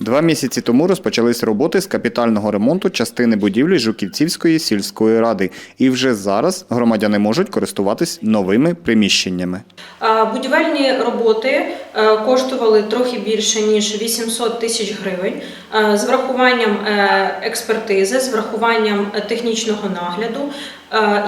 Два місяці тому розпочались роботи з капітального ремонту частини будівлі Жуківцівської сільської ради, і вже зараз громадяни можуть користуватись новими приміщеннями. Будівельні роботи е, коштували трохи більше ніж 800 тисяч гривень е, з врахуванням е, експертизи, з врахуванням технічного нагляду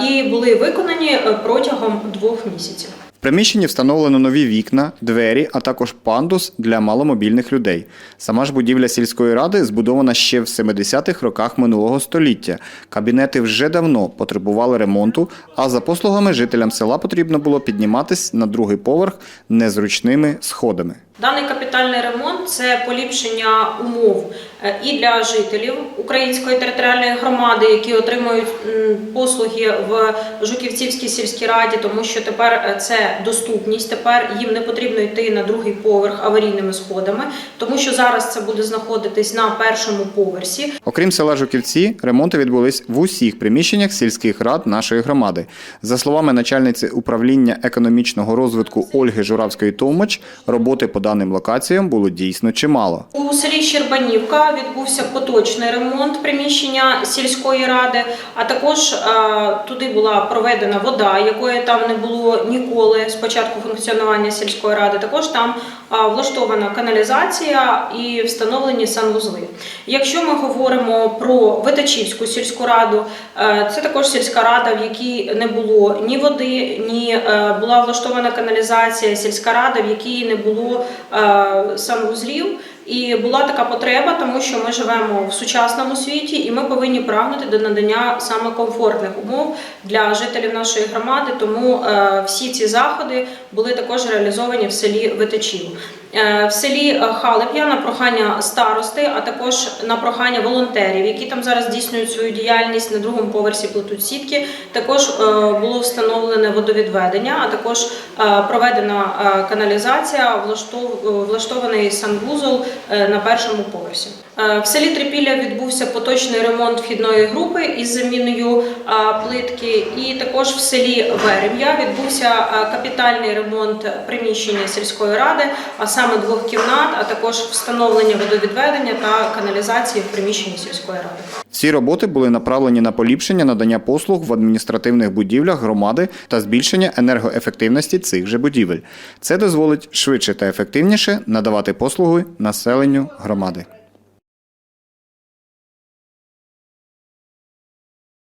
і були виконані протягом двох місяців. В приміщенні встановлено нові вікна, двері, а також пандус для маломобільних людей. Сама ж будівля сільської ради збудована ще в 70-х роках минулого століття. Кабінети вже давно потребували ремонту, а за послугами жителям села потрібно було підніматись на другий поверх незручними сходами. Даний капітальний ремонт це поліпшення умов е, і для жителів Української територіальної громади, які отримують послуги в Жуківцівській сільській раді, тому що тепер е, це доступність. Тепер їм не потрібно йти на другий поверх аварійними сходами, тому що зараз це буде знаходитись на першому поверсі. Окрім села Жуківці, ремонти відбулись в усіх приміщеннях сільських рад нашої громади. За словами начальниці управління економічного розвитку Ольги Журавської Товмач, роботи по даним локаціям було дійсно чимало. У селі Щербанівка відбувся поточний ремонт приміщення сільської ради, а також е, туди була проведена вода, якої там не було ніколи з початку функціонування сільської ради. Також там е, влаштована каналізація і встановлені санвузли. Якщо ми говоримо про Витачівську сільську раду, е, це також сільська рада, в якій не було ні води, ні була влаштована каналізація, сільська рада, в якій не було санвузлів. І була така потреба, тому що ми живемо в сучасному світі, і ми повинні прагнути до надання саме комфортних умов для жителів нашої громади. Тому е, всі ці заходи були також реалізовані в селі Витичів. Е, В селі е, Халеп'я на прохання старости, а також на прохання волонтерів, які там зараз здійснюють свою діяльність на другому поверсі плетуть сітки. Також е, було встановлене водовідведення, а також е, проведена е, каналізація, влаштов- влаштований санвузол е, на першому поверсі. В селі Трипілля відбувся поточний ремонт вхідної групи із заміною плитки, і також в селі Верем'я відбувся капітальний ремонт приміщення сільської ради, а саме двох кімнат, а також встановлення водовідведення та каналізації в приміщенні сільської ради. Всі роботи були направлені на поліпшення надання послуг в адміністративних будівлях громади та збільшення енергоефективності цих же будівель. Це дозволить швидше та ефективніше надавати послуги населенню громади.